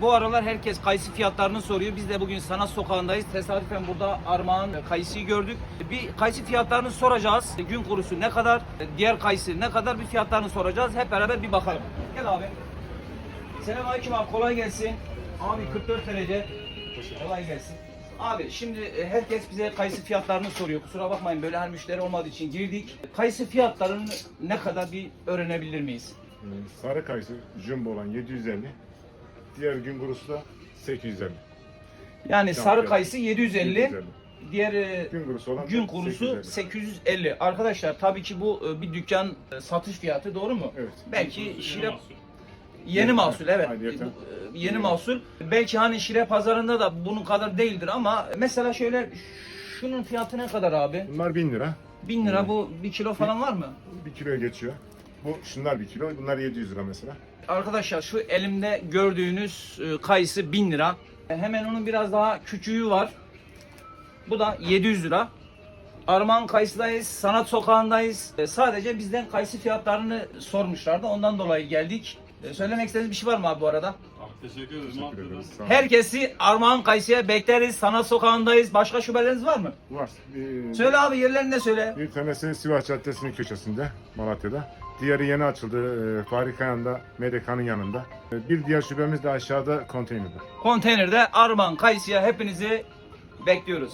Bu aralar herkes kayısı fiyatlarını soruyor. Biz de bugün Sanat Sokağı'ndayız. Tesadüfen burada Armağan kayısıyı gördük. Bir kayısı fiyatlarını soracağız. Gün kurusu ne kadar, diğer kayısı ne kadar bir fiyatlarını soracağız. Hep beraber bir bakalım. Gel abi. Selamünaleyküm abi kolay gelsin. Abi 44 derece. Kolay gelsin. Abi şimdi e, herkes bize kayısı fiyatlarını soruyor. Kusura bakmayın böyle her müşteri olmadığı için girdik. Kayısı fiyatlarını ne kadar bir öğrenebilir miyiz? Sarı kayısı jumbo olan 750. Diğer gün kurusu da 850. Yani Tamam, sarı kayısı 750, 750. diğer e, Gün kurusu olan gün kurusu 850. 850. Arkadaşlar tabii ki bu e, bir dükkan e, satış fiyatı doğru mu? Evet. Belki şire yeni mahsul evet. e, Yeni mahsul. Belki hani şire pazarında da bunun kadar değildir ama mesela şöyle şunun fiyatı ne kadar abi? Bunlar 1000 lira. 1000 lira bu bir kilo falan var mı? 1 kiloya geçiyor. Bu şunlar 1 kilo. Bunlar 700 lira mesela. Arkadaşlar şu elimde gördüğünüz e, kayısı 1000 lira. E, Hemen onun biraz daha küçüğü var. Bu da 700 lira. Armağan Kayısı'dayız, Sanat Sokağı'ndayız. E, Sadece bizden kayısı fiyatlarını sormuşlardı. Ondan dolayı geldik. Söylemek istediğiniz bir şey var mı abi bu arada? Teşekkür ederim. Teşekkür Teşekkür ederiz. Sağ olun. Herkesi Armağan Kayısı'ya bekleriz. Sanat Sokağı'ndayız. Başka şubeleriniz var mı? Var. Ee, Söyle abi yerlerini de söyle. Bir tanesi Sivas Caddesi'nin köşesinde, Malatya'da. Diğeri yeni açıldı, e, Fahri Kayan'da, MDK'nın yanında. E, Bir diğer şubemiz de aşağıda konteynerde. Konteynerde Armağan Kayısı'ya hepinizi bekliyoruz.